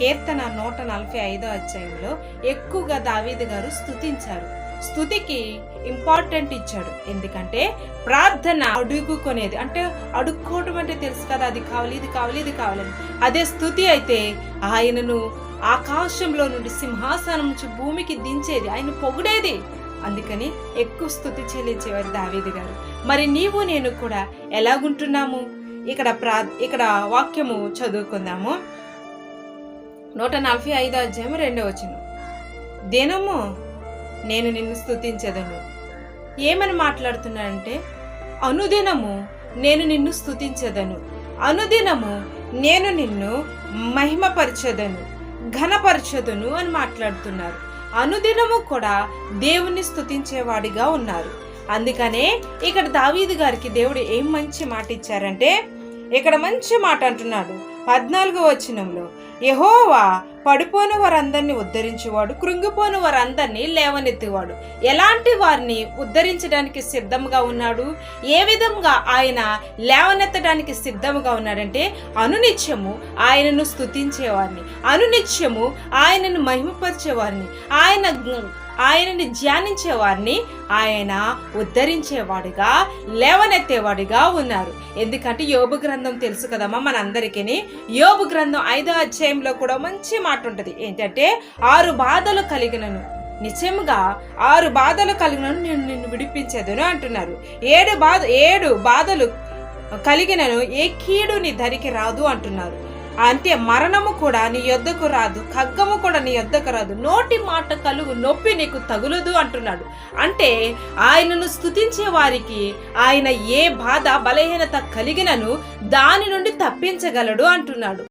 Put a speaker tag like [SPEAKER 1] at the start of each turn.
[SPEAKER 1] కీర్తన నూట నలభై ఐదో అధ్యాయంలో ఎక్కువగా దావీదు గారు స్థుతించారు స్థుతికి ఇంపార్టెంట్ ఇచ్చాడు. ఎందుకంటే ప్రార్థన అడుగుకునేది. అంటే అడుక్కోవటం అంటే తెలుసు కదా అది కావాలి ఇది కావాలి ఇది కావాలని. అదే స్థుతి అయితే ఆయనను ఆకాశంలో నుండి సింహాసనం నుంచి భూమికి దించేది. ఆయన పొగిడేది. అందుకని ఎక్కువ స్థుతి చెల్లించేవారు దావేది గారు. మరి నీవు నేను కూడా ఎలాగుంటున్నాము? ఇక్కడ ప్రా ఇక్కడ వాక్యము చదువుకుందాము. నూట నలభై ఐదు అధ్యాయం రెండో వచనం. దినము నేను నిన్ను స్థుతించదను ఏమని మాట్లాడుతున్నానంటే అనుదినము నేను నిన్ను స్థుతించదను అనుదినము నేను నిన్ను మహిమపరచదను ఘనపరచదును అని మాట్లాడుతున్నారు. అనుదినము కూడా దేవుణ్ణి స్థుతించేవాడిగా ఉన్నారు. అందుకనే ఇక్కడ దావీదు గారికి దేవుడు ఏం మంచి మాట ఇచ్చారంటే ఇక్కడ మంచి మాట అంటున్నాడు. పద్నాలుగో వచనంలో యహోవా పడిపోయిన వారందరినీ ఉద్ధరించేవాడు కృంగిపోయిన వారందరినీ లేవనెత్తేవాడు. ఎలాంటి వారిని ఉద్ధరించడానికి సిద్ధంగా ఉన్నాడు? ఏ విధంగా ఆయన లేవనెత్తడానికి సిద్ధంగా ఉన్నాడంటే అనునిత్యము ఆయనను స్తుతించేవారిని అనునిత్యము ఆయనను మహిమపరిచేవారిని ఆయన ఆయనని ధ్యానించేవారిని ఆయన ఉద్ధరించేవాడిగా లేవనెత్తేవాడిగా ఉన్నారు. ఎందుకంటే యోబు గ్రంథం తెలుసు కదమ్మా మనందరికీ యోబు గ్రంథం ఐదో అధ్యాయంలో కూడా మంచి మాట ఉంటుంది. ఏంటంటే ఆరు బాధలు కలిగినను. నిజంగా ఆరు బాధలు కలిగినను నేను నిన్ను విడిపించేదను అంటున్నారు. ఏడు బాధ ఏడు బాధలు కలిగినను ఏ కీడు నీ ధరికి రాదు అంటున్నారు. అంటే మరణము కూడా నీ యొద్దకు రాదు ఖగ్గము కూడా నీ యొద్దకు రాదు నోటి మాట కలుగు నొప్పి నీకు తగులదు అంటున్నాడు. అంటే ఆయనను స్తుతించే వారికి ఆయన ఏ బాధ బలహీనత కలిగినను దాని నుండి తప్పించగలడు అంటున్నాడు.